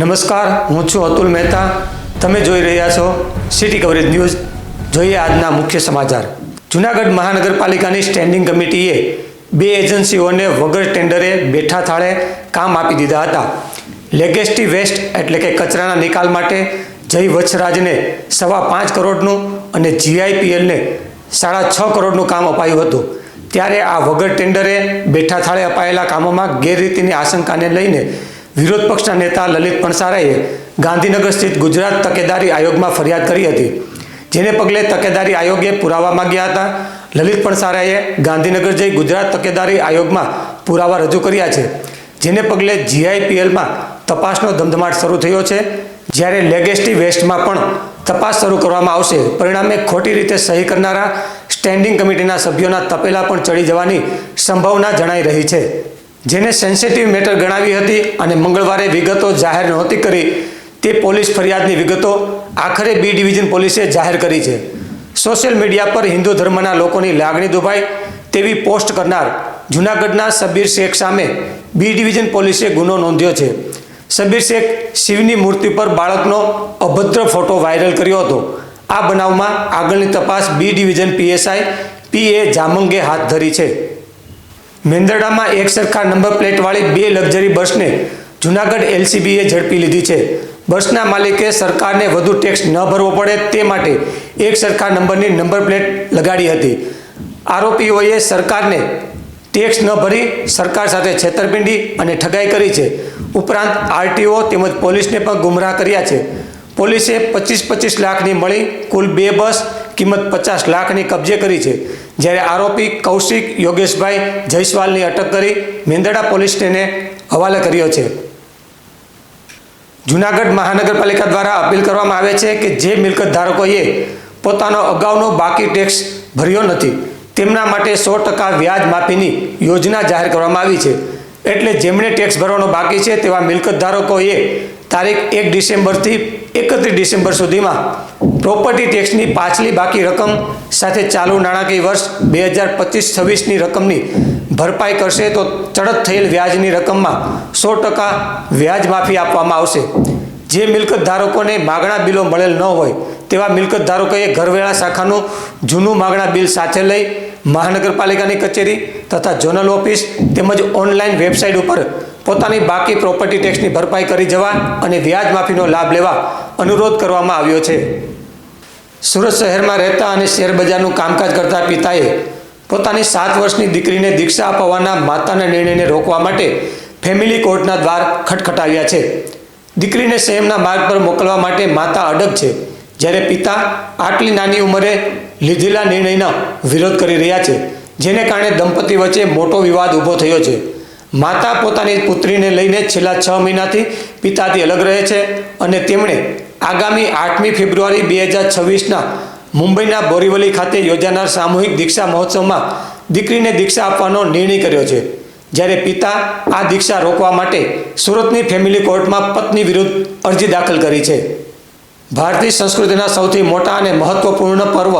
નમસ્કાર, હું છું અતુલ મહેતા. તમે જોઈ રહ્યા છો સિટી કવરેજ ન્યૂઝ જોઈએ આજના મુખ્ય સમાચાર. જુનાગઢ મહાનગરપાલિકાની સ્ટેન્ડિંગ કમિટીએ બે એજન્સીઓને વગર ટેન્ડરે બેઠા થાળે કામ આપી દીધા હતા. લેગેસ્ટી વેસ્ટ એટલે કે કચરાના નિકાલ માટે જય વચ્છરાજને સવા પાંચ કરોડનું અને જીઆઈપીએલને સાડા છ કરોડનું કામ અપાયું હતું. ત્યારે આ વગર ટેન્ડરે બેઠા થાળે અપાયેલા કામોમાં ગેરરીતિની આશંકાને લઈને વિરોધ પક્ષના નેતા લલિત પણસારાએ ગાંધીનગર સ્થિત ગુજરાત તકેદારી આયોગમાં ફરિયાદ કરી હતી. જેને પગલે તકેદારી આયોગે પુરાવા માંગ્યા હતા. લલિત પણસારાએ ગાંધીનગર જઈ ગુજરાત તકેદારી આયોગમાં પુરાવા રજૂ કર્યા છે. જેને પગલે જીઆઈપીએલમાં તપાસનો ધમધમાટ શરૂ થયો છે. જ્યારે લેગેસ્ટી વેસ્ટમાં પણ તપાસ શરૂ કરવામાં આવશે. પરિણામે ખોટી રીતે સહી કરનારા સ્ટેન્ડિંગ કમિટીના સભ્યોના તપેલા પણ ચડી જવાની સંભાવના જણાઈ રહી છે. જેને સેન્સિટિવ મેટર ગણાવી હતી અને મંગળવારે વિગતો જાહેર નહોતી કરી, તે પોલીસ ફરિયાદની વિગતો આખરે બી ડિવિઝન પોલીસે જાહેર કરી છે. સોશિયલ મીડિયા પર હિન્દુ ધર્મના લોકોની લાગણી દુભાય તેવી પોસ્ટ કરનાર જૂનાગઢના સબીર શેખ સામે બી ડિવિઝન પોલીસે ગુનો નોંધ્યો છે. સબીર શેખ શિવની મૂર્તિ પર બાળકનો અભદ્ર ફોટો વાયરલ કર્યો હતો. આ બનાવમાં આગળની તપાસ બી ડિવિઝન પીએસઆઈ પી એ જામંગે હાથ ધરી છે. મેંદરડામાં એક સરખા નંબર પ્લેટવાળી બે લક્ઝરી બસને જુનાગઢ એલસીબીએ ઝડપી લીધી છે. બસના માલિકે સરકારને વધુ ટેક્સ ન ભરવો પડે તે માટે એક સરખા નંબરની નંબર પ્લેટ લગાડી હતી. આરોપીઓએ સરકારને ટેક્સ ન ભરી સરકાર સાથે છેતરપિંડી અને ઠગાઈ કરી છે. ઉપરાંત આરટીઓ તેમજ પોલીસને પણ ગુમરાહ કર્યા છે. પોલીસે પચીસ પચીસ લાખની મળી કુલ બે બસ કિંમત પચાસ લાખની કબજે કરી છે. જ્યારે આરોપી કૌશિક યોગેશભાઈ જયસ્વાલની અટક કરી મેંદડા પોલીસ સ્ટેશને હવાલે કર્યો છે. જુનાગઢ મહાનગરપાલિકા દ્વારા અપીલ કરવામાં આવે છે કે જે મિલકત ધારકોએ પોતાનો અગાઉનો બાકી ટેક્સ ભર્યો નથી, તેમના માટે સો ટકા વ્યાજ માફીની યોજના જાહેર કરવામાં આવી છે. એટલે જેમણે ટેક્સ ભરવાનો બાકી છે તેવા મિલકત ધારકોએ તારીખ એક ડિસેમ્બરથી એકત્રીસ ડિસેમ્બર સુધીમાં પ્રોપર્ટી ટેક્સની પાછલી બાકી રકમ સાથે ચાલુ નાણાકીય વર્ષ બે હજાર પચીસ છવ્વીસની રકમની ભરપાઈ કરશે તો ચડત થયેલ વ્યાજની રકમમાં સો ટકા વ્યાજ માફી આપવામાં આવશે. જે મિલકત ધારકોને માગણા બિલો મળેલ ન હોય તેવા મિલકત ધારકોએ ઘરવેળા શાખાનું જૂનું માગણા બિલ સાથે લઈ મહાનગરપાલિકાની કચેરી તથા ઝોનલ ઓફિસ તેમજ ઓનલાઈન વેબસાઇટ ઉપર પોતાની બાકી પ્રોપર્ટી ટેક્સની ભરપાઈ કરી જવા અને વ્યાજ માફીનો લાભ લેવા અનુરોધ કરવામાં આવ્યો છે. સુરત શહેરમાં રહેતા અને શેરબજારનું કામકાજ કરતા પિતાએ પોતાની સાત વર્ષની દીકરીને દીક્ષા અપાવવાના માતાના નિર્ણયને રોકવા માટે ફેમિલી કોર્ટના દ્વાર ખટખટાવ્યા છે. દીકરીને સંયમના માર્ગ પર મોકલવા માટે માતા અડગ છે, જ્યારે પિતા આટલી નાની ઉંમરે લીધેલા નિર્ણયનો વિરોધ કરી રહ્યા છે, જેને કારણે દંપતી વચ્ચે મોટો વિવાદ ઊભો થયો છે. માતા પોતાની પુત્રીને લઈને છેલ્લા છ મહિનાથી પિતાથી અલગ રહે છે અને તેમણે આગામી આઠમી ફેબ્રુઆરી બે હજાર છવ્વીસના મુંબઈના બોરીવલી ખાતે યોજાનાર સામૂહિક દીક્ષા મહોત્સવમાં દીકરીને દીક્ષા આપવાનો નિર્ણય કર્યો છે. જ્યારે પિતા આ દીક્ષા રોકવા માટે સુરતની ફેમિલી કોર્ટમાં પત્ની વિરુદ્ધ અરજી દાખલ કરી છે. ભારતીય સંસ્કૃતિના સૌથી મોટા અને મહત્વપૂર્ણ પર્વ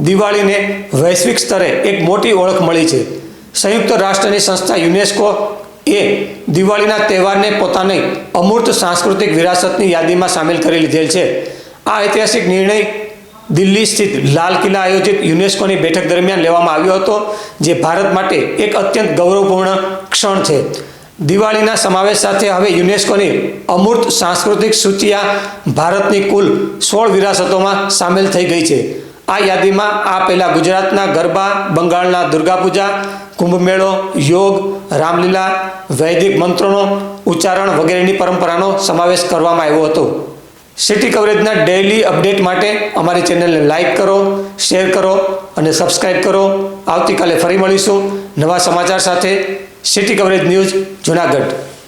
દિવાળીને વૈશ્વિક સ્તરે એક મોટી ઓળખ મળી છે. સંયુક્ત રાષ્ટ્રની સંસ્થા યુનેસ્કો એ દિવાળીના તહેવારને પોતાની અમૂર્ત સાંસ્કૃતિક વિરાસતની યાદીમાં સામેલ કરી લીધેલ છે. આ ઐતિહાસિક નિર્ણય દિલ્હી સ્થિત લાલ કિલ્લા આયોજિત યુનેસ્કોની બેઠક દરમિયાન લેવામાં આવ્યો હતો, જે ભારત માટે એક અત્યંત ગૌરવપૂર્ણ ક્ષણ છે. દિવાળીના સમાવેશ સાથે હવે યુનેસ્કોની અમૂર્ત સાંસ્કૃતિક સૂચિયા ભારતની કુલ સોળ વિરાસતોમાં સામેલ થઈ ગઈ છે. આ યાદીમાં આ પહેલાં ગુજરાતના ગરબા, બંગાળના દુર્ગા પૂજા કુંભમેળો, યોગ, રામલીલા, વૈદિક મંત્રોનો ઉચ્ચારણ વગેરેની પરંપરાનો સમાવેશ કરવામાં આવ્યો હતો. સિટી કવરેજના ડેઇલી અપડેટ માટે અમારી ચેનલને લાઇક કરો શેર કરો અને સબસ્ક્રાઇબ કરો. આવતીકાલે ફરી મળીશું નવા સમાચાર સાથે સિટી કવરેજ ન્યૂઝ જુનાગઢ.